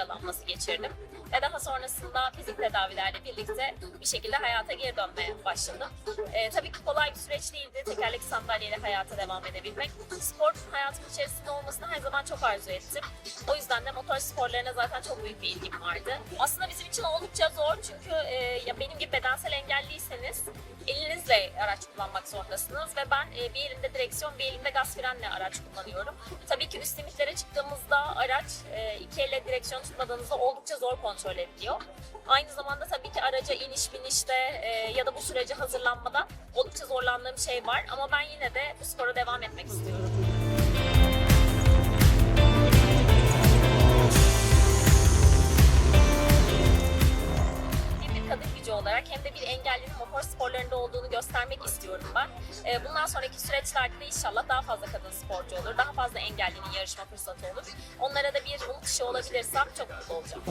yaralanması geçirdim. Ve daha sonrasında fizik tedavilerle birlikte bir şekilde hayata geri dönmeye başladım. Ee, tabii ki kolay bir süreç değildi tekerlekli sandalyeyle hayata devam edebilmek. Spor hayatım içerisinde olmasını her zaman çok arzu ettim. O yüzden de motor sporlarına zaten çok büyük bir ilgim vardı. Aslında bizim için oldukça zor çünkü e, ya benim gibi bedensel engelliyseniz elinizle araç kullanmak zorundasınız ve ben e, bir elimde direksiyon bir elimde gaz frenle araç kullanıyorum. Tabii ki üst limitlere çıktığımızda araç e, iki elle direksiyon tutmadığınızda oldukça zor kontrol ediliyor. Aynı zamanda tabii ki araca iniş binişte e, ya da bu sürece hazırlanmada oldukça zorlandığım şey var ama ben yine de bu spora devam etmek istiyorum. Kadın gücü olarak hem de bir engellinin motor sporlarında olduğunu göstermek istiyorum ben. Ee, Bundan sonraki süreçlerde de inşallah daha fazla kadın sporcu olur, daha fazla engellinin yarışma fırsatı olur. Onlara da bir umut ışığı olabilirsem çok mutlu olacağım.